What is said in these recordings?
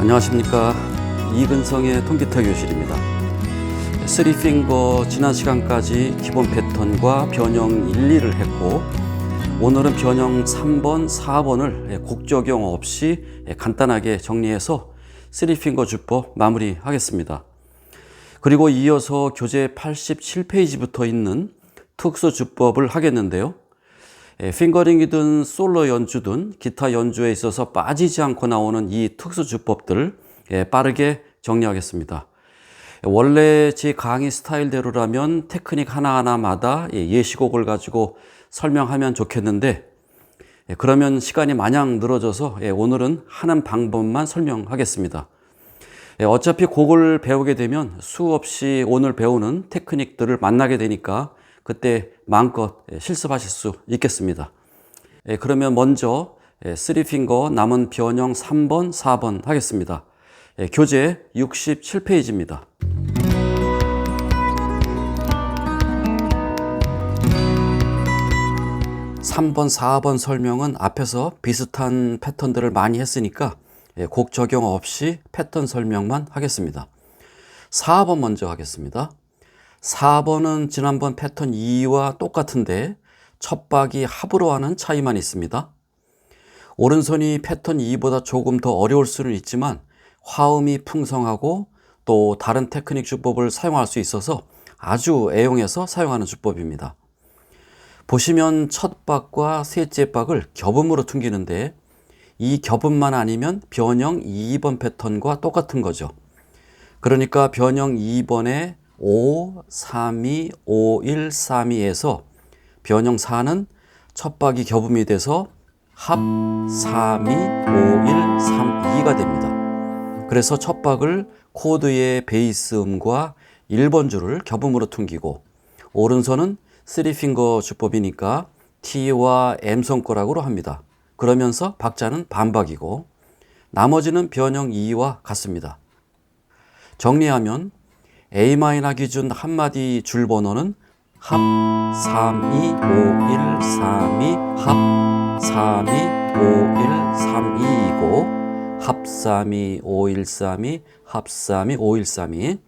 안녕하십니까 이근성의 통기타 교실입니다. 쓰리핑거 지난 시간까지 기본 패턴과 변형 1, 2를 했고 오늘은 변형 3번, 4번을 곡 적용 없이 간단하게 정리해서 쓰리핑거 주법 마무리하겠습니다. 그리고 이어서 교재 87페이지부터 있는 특수 주법을 하겠는데요. 예, 핑거링이든 솔로 연주든 기타 연주에 있어서 빠지지 않고 나오는 이 특수 주법들을 예, 빠르게 정리하겠습니다. 원래 제 강의 스타일대로라면 테크닉 하나하나마다 예, 예시곡을 가지고 설명하면 좋겠는데 그러면 시간이 마냥 늘어져서 오늘은 하는 방법만 설명하겠습니다. 어차피 곡을 배우게 되면 수없이 오늘 배우는 테크닉들을 만나게 되니까 그때 마음껏 실습하실 수 있겠습니다. 그러면 먼저 3핑거 남은 변형 3번, 4번 하겠습니다. 교재 67페이지입니다. 3번, 4번 설명은 앞에서 비슷한 패턴들을 많이 했으니까 곡 적용 없이 패턴 설명만 하겠습니다. 4번 먼저 하겠습니다. 4번은 지난번 패턴 2와 똑같은데 첫 박이 합으로 하는 차이만 있습니다. 오른손이 패턴 2보다 조금 더 어려울 수는 있지만 화음이 풍성하고 또 다른 테크닉 주법을 사용할 수 있어서 아주 애용해서 사용하는 주법입니다. 보시면 첫 박과 셋째 박을 겹음으로 퉁기는데 이 겹음만 아니면 변형 2번 패턴과 똑같은 거죠. 그러니까 변형 2번에 5, 3, 2, 5, 1, 3, 2에서 변형 4는 첫 박이 겹음이 돼서 합 3, 2, 5, 1, 3, 2가 됩니다. 그래서 첫 박을 코드의 베이스 음과 1번 줄을 겹음으로 퉁기고 오른손은 3핑거 주법이니까 T와 M 손가락으로 합니다. 그러면서 박자는 반박이고 나머지는 변형 2와 같습니다. 정리하면 A 마이너 기준 한마디 줄 번호는 합 3, 2, 5, 1, 3, 2, 합 3, 2, 5, 1, 3, 2이고 합 3, 2, 5, 1, 3, 2, 합 3, 2, 5, 1, 3, 2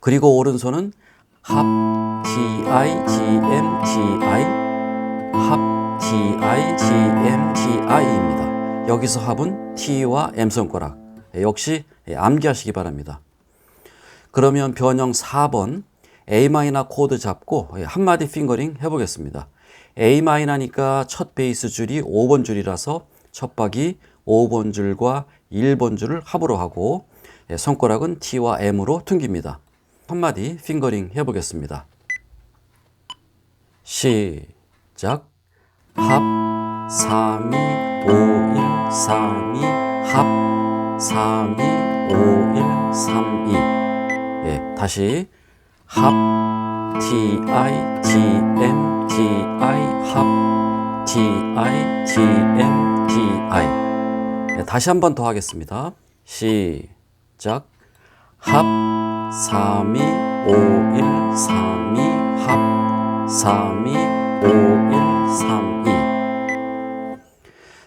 그리고 오른손은 합 T, I, G, M, T, I 합 T, I, G, M, T, I입니다. 여기서 합은 T와 M 손가락 역시 암기하시기 바랍니다. 그러면 변형 4번 A 마이너 코드 잡고 한마디 핑거링 해보겠습니다. A 마이너니까 첫 베이스 줄이 5번 줄이라서 첫 박이 5번 줄과 1번 줄을 합으로 하고 손가락은 T와 M으로 퉁깁니다. 한마디 핑거링 해보겠습니다. 시작 합 3, 2, 5, 1, 3, 2 합 3, 2, 5, 1, 3, 2 예, 다시. 합 T I T M T I 합 T I T M T I 예, 다시 한 번 더 하겠습니다. 시작. 합 3, 2, 5, 1, 3, 2합 3, 2, 5, 1, 3, 2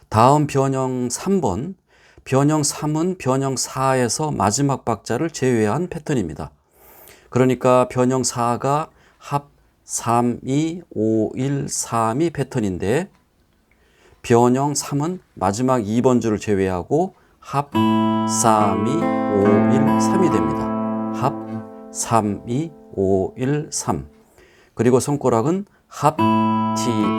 다음 변형 3번. 변형 3은 변형 4에서 마지막 박자를 제외한 패턴입니다. 그러니까 변형 4가 합 3, 2, 5, 1, 3, 2 패턴인데 변형 3은 마지막 2번 줄을 제외하고 합 3, 2, 5, 1, 3이 됩니다. 합 3, 2, 5, 1, 3 그리고 손가락은 합 T,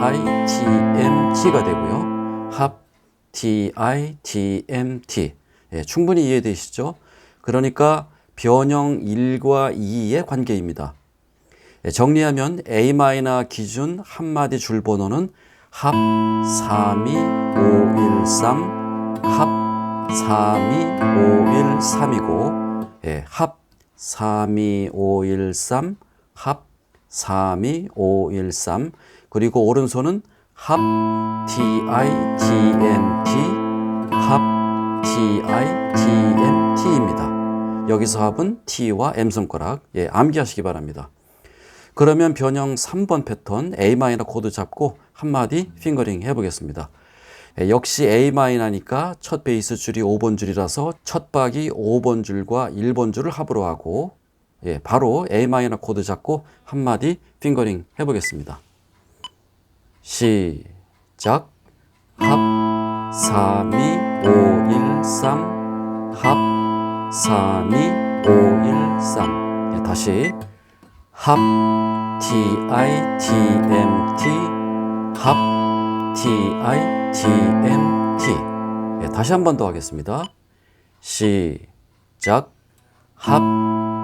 I, T, M, T가 되고요. 합 TITMT. 예, 충분히 이해되시죠? 그러니까 변형 1과 2의 관계입니다. 예, 정리하면 A 마이너 기준 한마디 줄 번호는 합 3, 2, 5, 1, 3, 합 3, 2, 5, 1, 3이고, 예, 합 3, 2, 5, 1, 3, 합 3, 2, 5, 1, 3, 그리고 오른손은 합 TITMT 합 TITMT입니다. 여기서 합은 T와 M 손가락 예, 암기하시기 바랍니다. 그러면 변형 3번 패턴 A 마이너 코드 잡고 한마디 핑거링 해보겠습니다. 예, 역시 A 마이너니까 첫 베이스 줄이 5번 줄이라서 첫 박이 5번 줄과 1번 줄을 합으로 하고 예, 바로 A 마이너 코드 잡고 한마디 핑거링 해보겠습니다. 시작 합 3, 2, 5, 1, 3 합 3, 2, 5, 1, 3 예, 다시. 합 T, I, T, M, T 합 T, I, T, M, T 예, 다시 한 번 더 하겠습니다. 시작. 합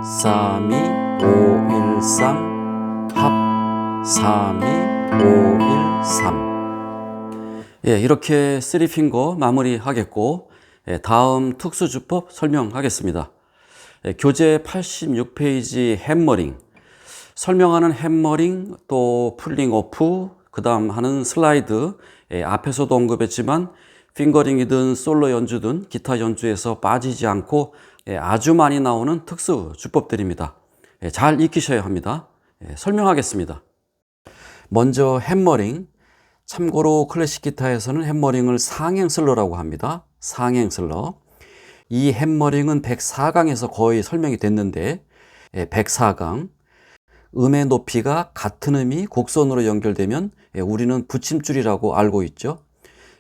3, 2, 5, 1, 3 합 3, 2, 5, 1, 3 예, 이렇게 쓰리핑거 마무리하겠고 예, 다음 특수주법 설명하겠습니다. 예, 교재 86페이지 햄머링 설명하는 햄머링 또 풀링 오프 그 다음 하는 슬라이드 예, 앞에서도 언급했지만 핑거링이든 솔로 연주든 기타 연주에서 빠지지 않고 예, 아주 많이 나오는 특수 주법들입니다. 예, 잘 익히셔야 합니다. 예, 설명하겠습니다. 먼저 햄머링 참고로 클래식 기타에서는 햄머링을 상행 슬러라고 합니다. 상행슬러. 이 햄머링은 104강에서 거의 설명이 됐는데 104강 음의 높이가 같은 음이 곡선으로 연결되면 우리는 붙임줄이라고 알고 있죠.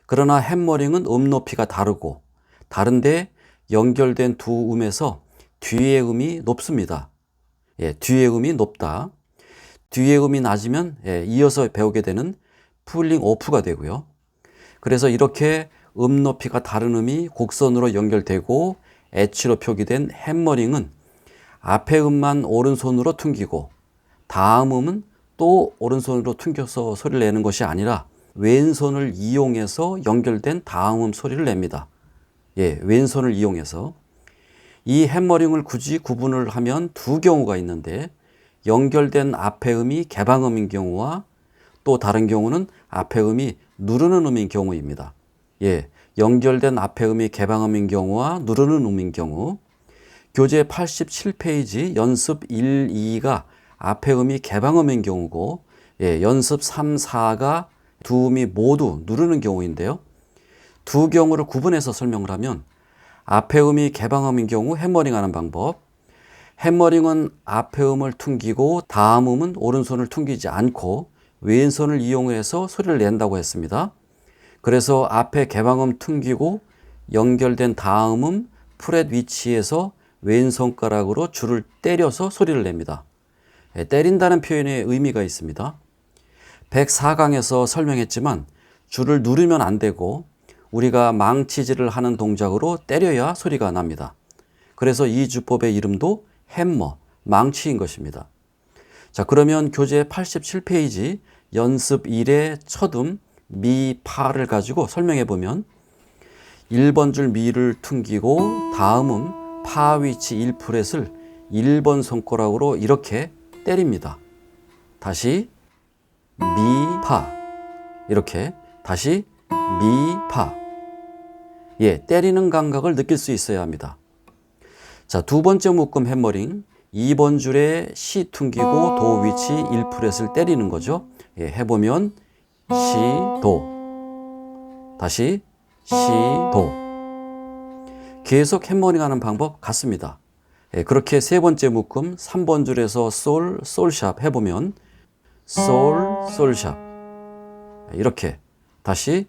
그러나 햄머링은 음 높이가 다르고 다른데 연결된 두 음에서 뒤의 음이 높습니다. 예, 뒤의 음이 높다. 뒤의 음이 낮으면 예, 이어서 배우게 되는 풀링 오프가 되고요. 그래서 이렇게 음 높이가 다른 음이 곡선으로 연결되고 엣지로 표기된 햄머링은 앞에 음만 오른손으로 퉁기고 다음 음은 또 오른손으로 퉁겨서 소리를 내는 것이 아니라 왼손을 이용해서 연결된 다음 음 소리를 냅니다. 예, 왼손을 이용해서 이 햄머링을 굳이 구분을 하면 두 경우가 있는데 연결된 앞에 음이 개방음인 경우와 또 다른 경우는 앞에 음이 누르는 음인 경우입니다. 예, 연결된 앞에 음이 개방음인 경우와 누르는 음인 경우 교재 87페이지 연습 1, 2가 앞에 음이 개방음인 경우고 예, 연습 3, 4가 두 음이 모두 누르는 경우인데요. 두 경우를 구분해서 설명을 하면 앞에 음이 개방음인 경우 햄머링 하는 방법 햄머링은 앞에 음을 퉁기고 다음 음은 오른손을 퉁기지 않고 왼손을 이용해서 소리를 낸다고 했습니다. 그래서 앞에 개방음 퉁기고 연결된 다음음 프렛 위치에서 왼 손가락으로 줄을 때려서 소리를 냅니다. 예, 때린다는 표현에 의미가 있습니다. 104강에서 설명했지만 줄을 누르면 안 되고 우리가 망치질을 하는 동작으로 때려야 소리가 납니다. 그래서 이 주법의 이름도 햄머, 망치인 것입니다. 자, 그러면 교재 87페이지 연습 1의 첫음 미, 파를 가지고 설명해 보면 1번 줄 미를 퉁기고 다음은 파 위치 1프렛을 1번 손가락으로 이렇게 때립니다. 다시 미, 파. 이렇게 다시 미, 파. 예, 때리는 감각을 느낄 수 있어야 합니다. 자, 두 번째 묶음 햄머링. 2번 줄에 시 퉁기고 도 위치 1프렛을 때리는 거죠. 예, 해보면 시, 도. 다시 시, 도. 계속 햄머링 하는 방법 같습니다. 예, 그렇게 세 번째 묶음 3번 줄에서 솔, 솔샵 해보면 솔, 솔샵. 예, 이렇게 다시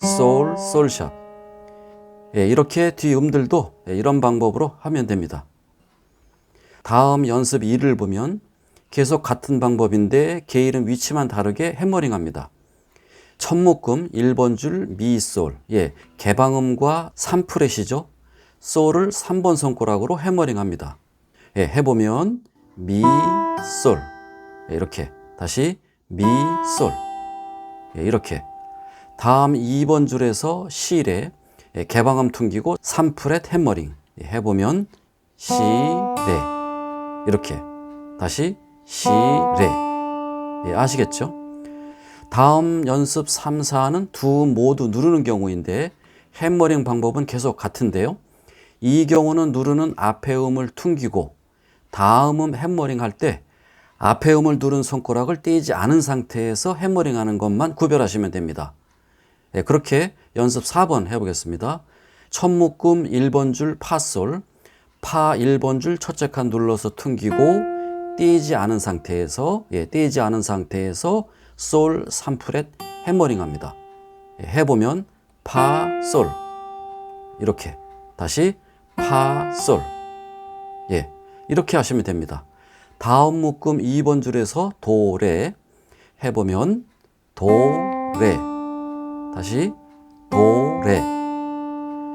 솔, 솔샵. 예, 이렇게 뒤 음들도 예, 이런 방법으로 하면 됩니다. 다음 연습 2를 보면 계속 같은 방법인데 게일은 위치만 다르게 해머링 합니다. 첫 묶음 1번 줄 미, 솔. 예, 개방음과 3프렛이죠. 솔을 3번 손가락으로 해머링 합니다. 예, 해보면 미, 솔. 예, 이렇게. 다시 미, 솔. 예, 이렇게. 다음 2번 줄에서 시에 예, 개방음 퉁기고 3프렛 해머링. 예, 해보면 시, 레. 이렇게. 다시 시, 레. 예, 아시겠죠? 다음 연습 3, 4는 두 모두 누르는 경우인데 해머링 방법은 계속 같은데요. 이 경우는 누르는 앞에 음을 퉁기고 다음 음 해머링 할 때 앞에 음을 누른 손가락을 떼지 않은 상태에서 해머링 하는 것만 구별하시면 됩니다. 예, 그렇게 연습 4번 해보겠습니다. 첫 묶음 1번 줄 파솔, 파 1번 줄 첫째 칸 눌러서 퉁기고 띄지 않은 상태에서 예, 띄지 않은 상태에서 솔 3프렛 해머링 합니다. 예, 해보면 파, 솔 이렇게 다시 파, 솔 예, 이렇게 하시면 됩니다. 다음 묶음 2번 줄에서 도, 레 해보면 도, 레 다시 도, 레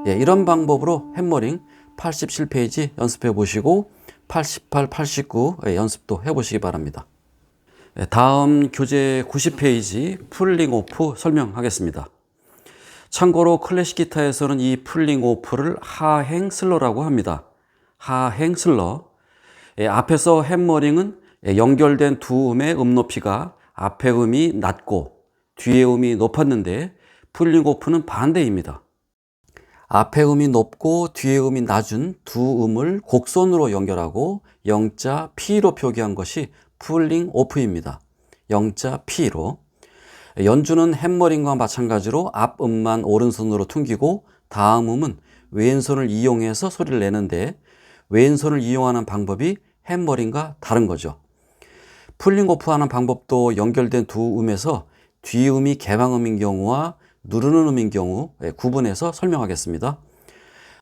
예, 이런 방법으로 햄머링 87페이지 연습해 보시고 88, 89 예, 연습도 해 보시기 바랍니다. 예, 다음 교재 90페이지 풀링 오프 설명하겠습니다. 참고로 클래식 기타에서는 이 풀링 오프를 하행 슬러라고 합니다. 하행 슬러. 예, 앞에서 햄머링은 예, 연결된 두 음의 음 높이가 앞에 음이 낮고 뒤에 음이 높았는데 풀링 오프는 반대입니다. 앞에 음이 높고 뒤에 음이 낮은 두 음을 곡선으로 연결하고 영자 P로 표기한 것이 풀링 오프입니다. 영자 P로. 연주는 햄머링과 마찬가지로 앞 음만 오른손으로 퉁기고 다음 음은 왼손을 이용해서 소리를 내는데 왼손을 이용하는 방법이 햄머링과 다른 거죠. 풀링 오프 하는 방법도 연결된 두 음에서 뒤음이 개방음인 경우와 누르는 음인 경우 예, 구분해서 설명하겠습니다.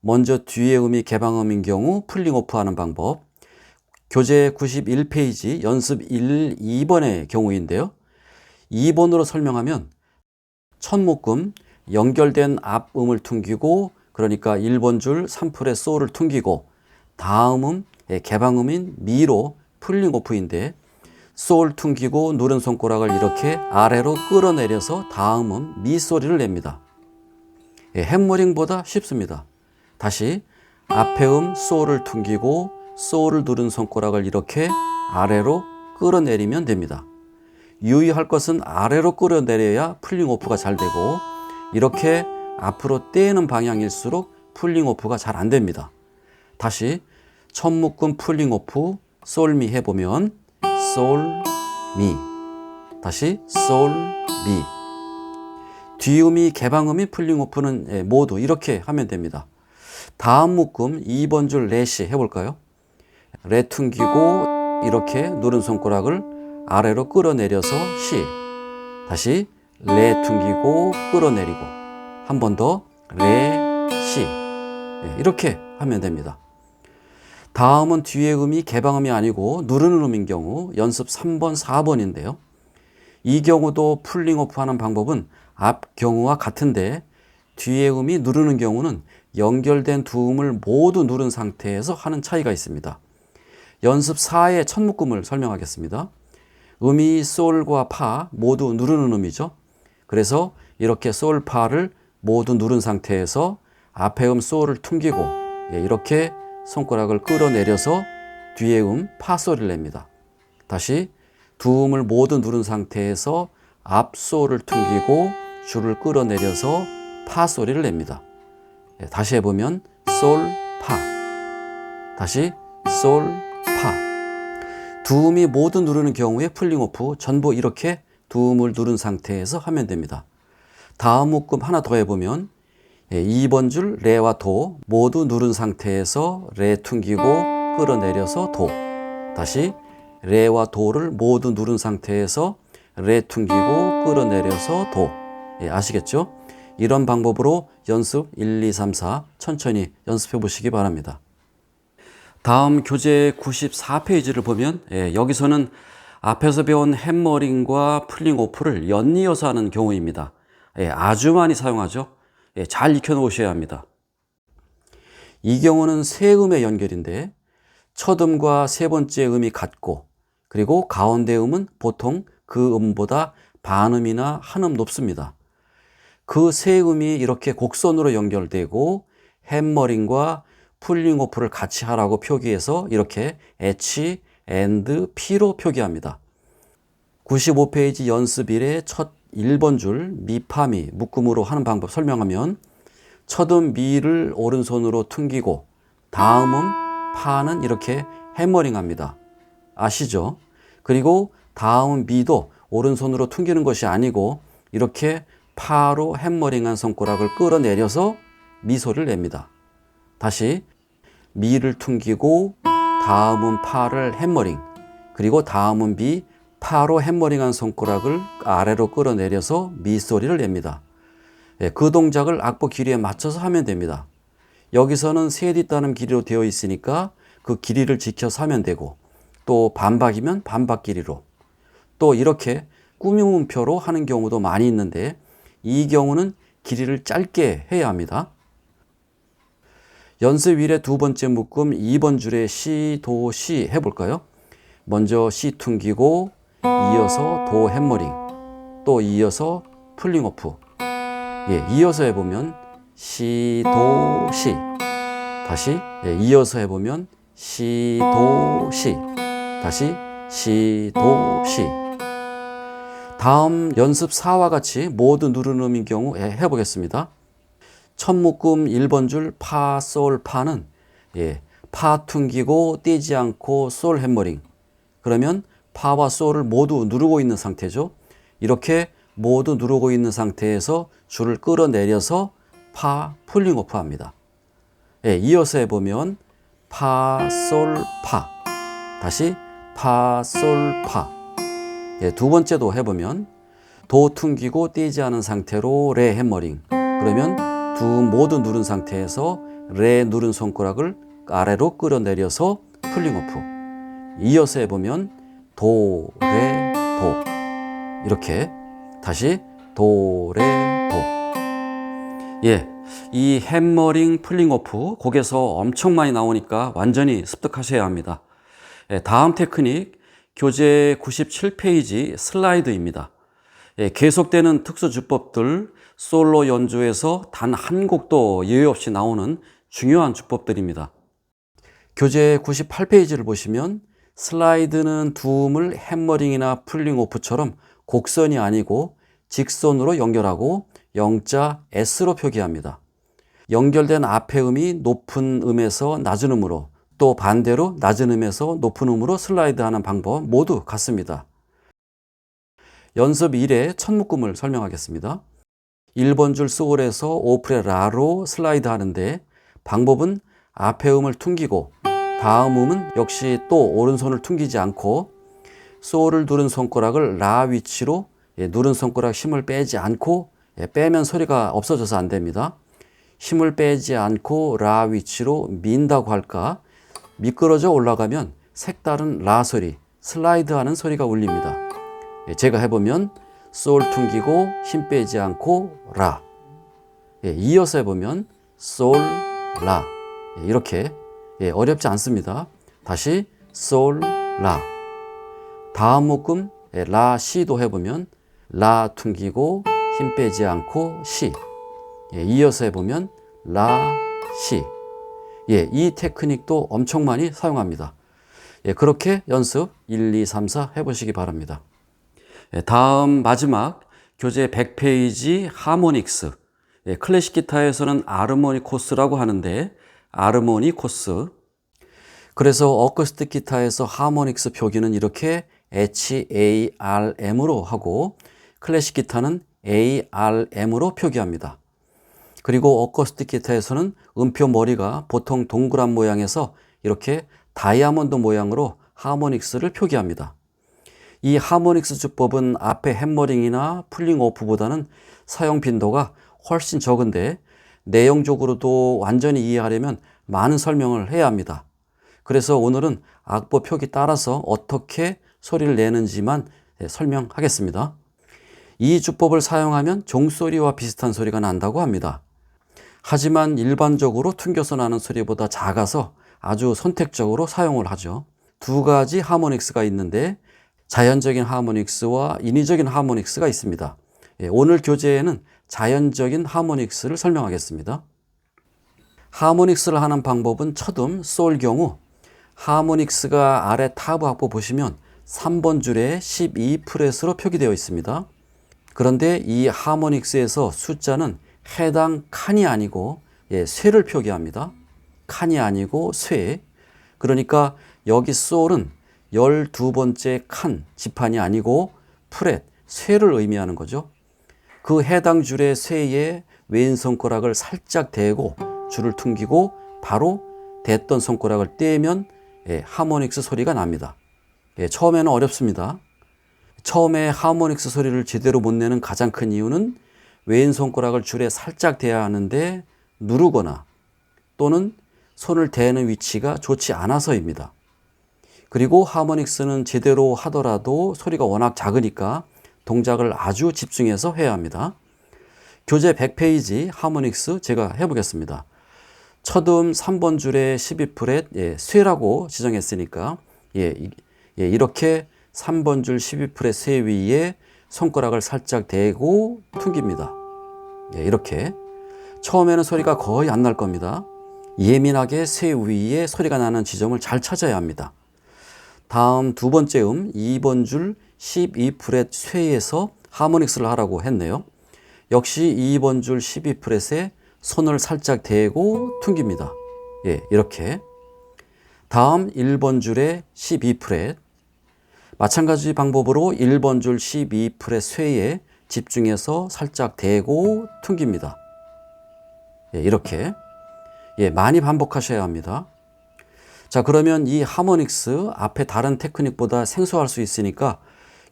먼저 뒤에 음이 개방음인 경우 풀링 오프 하는 방법. 교재 91페이지 연습 1, 2번의 경우인데요. 2번으로 설명하면 첫 묶음 연결된 앞음을 퉁기고 그러니까 1번 줄 3풀의 소를 퉁기고 다음음 예, 개방음인 미로 풀링 오프인데 솔 퉁기고 누른 손가락을 이렇게 아래로 끌어내려서 다음은 미 소리를 냅니다. 예, 햄머링보다 쉽습니다. 다시 앞에 음 솔을 퉁기고 솔을 누른 손가락을 이렇게 아래로 끌어내리면 됩니다. 유의할 것은 아래로 끌어내려야 풀링 오프가 잘 되고 이렇게 앞으로 떼는 방향일수록 풀링 오프가 잘 안 됩니다. 다시 첫 묶음 풀링 오프 솔미 해보면 솔, 미. 다시 솔, 미. 뒤음이 개방음이 풀링 오프는 예, 모두 이렇게 하면 됩니다. 다음 묶음 2번 줄 레시 해볼까요? 레 퉁기고 이렇게 누른 손가락을 아래로 끌어내려서 시. 다시 레 퉁기고 끌어내리고 한 번 더 레, 시. 예, 이렇게 하면 됩니다. 다음은 뒤에 음이 개방음이 아니고 누르는 음인 경우 연습 3번, 4번인데요. 이 경우도 풀링 오프 하는 방법은 앞 경우와 같은데 뒤에 음이 누르는 경우는 연결된 두 음을 모두 누른 상태에서 하는 차이가 있습니다. 연습 4의 첫 묶음을 설명하겠습니다. 음이 솔과 파 모두 누르는 음이죠. 그래서 이렇게 솔, 파를 모두 누른 상태에서 앞에 음 솔을 퉁기고 예, 이렇게 손가락을 끌어내려서 뒤에 음, 파 소리를 냅니다. 다시 두 음을 모두 누른 상태에서 앞 소를 퉁기고 줄을 끌어내려서 파 소리를 냅니다. 예, 다시 해보면 솔, 파. 다시 솔, 파. 두 음이 모두 누르는 경우에 풀링 오프 전부 이렇게 두 음을 누른 상태에서 하면 됩니다. 다음 묶음 하나 더 해보면 2번 예, 줄 레와 도 모두 누른 상태에서 레 퉁기고 끌어내려서 도 다시 레와 도를 모두 누른 상태에서 레 퉁기고 끌어내려서 도 예, 아시겠죠? 이런 방법으로 연습 1, 2, 3, 4 천천히 연습해 보시기 바랍니다. 다음 교재 94페이지를 보면 예, 여기서는 앞에서 배운 햄머링과 풀링 오프를 연이어서 하는 경우입니다. 예, 아주 많이 사용하죠. 예, 잘 익혀 놓으셔야 합니다. 이 경우는 세 음의 연결인데 첫 음과 세 번째 음이 같고 그리고 가운데 음은 보통 그 음보다 반음이나 한 음 높습니다. 그 세 음이 이렇게 곡선으로 연결되고 햄머링과 풀링 오프를 같이 하라고 표기해서 이렇게 H, and, P로 표기합니다. 95페이지 연습 1의 첫 1번 줄 미파미 묶음으로 하는 방법 설명하면 첫 음 미를 오른손으로 퉁기고 다음 음 파는 이렇게 해머링 합니다. 아시죠? 그리고 다음 미도 오른손으로 퉁기는 것이 아니고 이렇게 파로 햄머링한 손가락을 끌어내려서 미소를 냅니다. 다시 미를 퉁기고 다음은 파를 햄머링 그리고 다음은 비 파로 햄머링한 손가락을 아래로 끌어내려서 미 소리를 냅니다. 예, 그 동작을 악보 길이에 맞춰서 하면 됩니다. 여기서는 세뒷단음 길이로 되어 있으니까 그 길이를 지켜서 하면 되고 또 반박이면 반박 길이로 또 이렇게 꾸미문표로 하는 경우도 많이 있는데 이 경우는 길이를 짧게 해야 합니다. 연습 1의 두 번째 묶음 2번 줄에 시, 도, 시 해볼까요? 먼저 시 퉁기고 이어서 도 햄머링 또 이어서 풀링 오프 예, 이어서 해보면 시, 도, 시 다시 예, 이어서 해보면 시, 도, 시 다시 시, 도, 시 다음 연습 4와 같이 모두 누르는 음인 경우 예, 해보겠습니다. 첫 묶음 1번 줄 파, 솔, 파는 예, 파 퉁기고 띄지 않고 솔 햄머링 그러면 파와 솔을 모두 누르고 있는 상태죠. 이렇게 모두 누르고 있는 상태에서 줄을 끌어내려서 파 풀링 오프 합니다. 예, 이어서 해보면 파, 솔, 파 다시 파, 솔, 파 예, 두 번째도 해보면 도 퉁기고 띄지 않은 상태로 레 햄머링 그러면 두 모두 누른 상태에서 레 누른 손가락을 아래로 끌어내려서 풀링 오프 이어서 해보면 도, 레, 도 이렇게 다시 도, 레, 도 예, 이 햄머링 풀링 오프 곡에서 엄청 많이 나오니까 완전히 습득하셔야 합니다. 예, 다음 테크닉 교재 97페이지 슬라이드입니다. 예, 계속되는 특수 주법들 솔로 연주에서 단 한 곡도 예외 없이 나오는 중요한 주법들입니다. 교재 98페이지를 보시면 슬라이드는 두 음을 햄머링이나 풀링 오프처럼 곡선이 아니고 직선으로 연결하고 영자 S로 표기합니다. 연결된 앞의 음이 높은 음에서 낮은 음으로 또 반대로 낮은 음에서 높은 음으로 슬라이드 하는 방법 모두 같습니다. 연습 1의 첫 묶음을 설명하겠습니다. 1번 줄 소울에서 오프레 라로 슬라이드 하는데 방법은 앞의 음을 퉁기고 다음 음은 역시 또 오른손을 퉁기지 않고 소울을 누른 손가락을 라 위치로 예, 누른 손가락 힘을 빼지 않고 예, 빼면 소리가 없어져서 안 됩니다. 힘을 빼지 않고 라 위치로 민다고 할까 미끄러져 올라가면 색다른 라 소리, 슬라이드 하는 소리가 울립니다. 예, 제가 해보면 솔 퉁기고 힘 빼지 않고 라. 예, 이어서 해보면 솔, 라. 예, 이렇게 예, 어렵지 않습니다. 다시 솔, 라. 다음 묶음 예, 라, 시도 해보면 라 퉁기고 힘 빼지 않고 시. 예, 이어서 해보면 라, 시. 예, 이 테크닉도 엄청 많이 사용합니다. 예, 그렇게 연습 1, 2, 3, 4 해보시기 바랍니다. 예, 다음 마지막 교재 100페이지 하모닉스. 예, 클래식 기타에서는 아르모니 코스라고 하는데 아르모니 코스. 그래서 어쿠스틱 기타에서 하모닉스 표기는 이렇게 HARM으로 하고 클래식 기타는 ARM으로 표기합니다. 그리고 어쿠스틱 기타에서는 음표 머리가 보통 동그란 모양에서 이렇게 다이아몬드 모양으로 하모닉스를 표기합니다. 이 하모닉스 주법은 앞에 햄머링이나 풀링 오프보다는 사용 빈도가 훨씬 적은데 내용적으로도 완전히 이해하려면 많은 설명을 해야 합니다. 그래서 오늘은 악보 표기 따라서 어떻게 소리를 내는지만 설명하겠습니다. 이 주법을 사용하면 종소리와 비슷한 소리가 난다고 합니다. 하지만 일반적으로 튕겨서 나는 소리보다 작아서 아주 선택적으로 사용을 하죠. 두 가지 하모닉스가 있는데 자연적인 하모닉스와 인위적인 하모닉스가 있습니다. 예, 오늘 교재에는 자연적인 하모닉스를 설명하겠습니다. 하모닉스를 하는 방법은 첫음 솔 경우 하모닉스가 아래 타브 악보 보시면 3번 줄에 12프레스로 표기되어 있습니다. 그런데 이 하모닉스에서 숫자는 해당 칸이 아니고 예, 쇠를 표기합니다. 칸이 아니고 쇠. 그러니까 여기 솔은 12번째 칸, 지판이 아니고 프렛, 쇠를 의미하는 거죠. 그 해당 줄의 쇠에 왼 손가락을 살짝 대고 줄을 퉁기고 바로 댔던 손가락을 떼면 예, 하모닉스 소리가 납니다. 예, 처음에는 어렵습니다. 처음에 하모닉스 소리를 제대로 못 내는 가장 큰 이유는 왼 손가락을 줄에 살짝 대야 하는데 누르거나 또는 손을 대는 위치가 좋지 않아서입니다. 그리고 하모닉스는 제대로 하더라도 소리가 워낙 작으니까 동작을 아주 집중해서 해야 합니다. 교재 100페이지 하모닉스 제가 해보겠습니다. 첫 음 3번 줄에 12프렛 예, 쇠라고 지정했으니까 예, 이- 예, 이렇게 3번 줄 12프렛 쇠 위에 손가락을 살짝 대고 퉁깁니다. 예, 이렇게 처음에는 소리가 거의 안 날 겁니다. 예민하게 쇠 위에 소리가 나는 지점을 잘 찾아야 합니다. 다음 두 번째 음 2번 줄 12프렛 쇠에서 하모닉스를 하라고 했네요. 역시 2번 줄 12프렛에 손을 살짝 대고 퉁깁니다. 예, 이렇게. 다음 1번 줄에 12프렛. 마찬가지 방법으로 1번 줄 12프렛 쇠에 집중해서 살짝 대고 퉁깁니다. 예, 이렇게. 예, 많이 반복하셔야 합니다. 자, 그러면 이 하모닉스 앞에 다른 테크닉보다 생소할 수 있으니까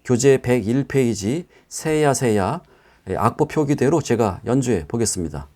교재 101페이지 세야 세야 예, 악보 표기대로 제가 연주해 보겠습니다.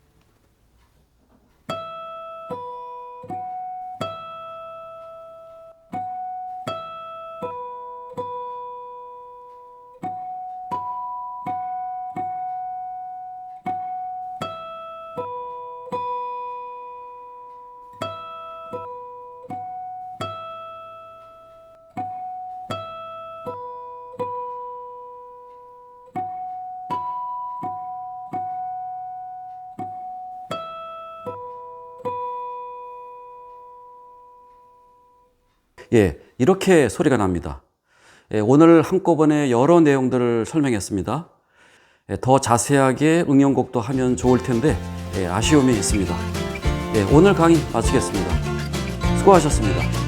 예, 이렇게 소리가 납니다. 예, 오늘 한꺼번에 여러 내용들을 설명했습니다. 예, 더 자세하게 응용곡도 하면 좋을 텐데 예, 아쉬움이 있습니다. 예, 오늘 강의 마치겠습니다. 수고하셨습니다.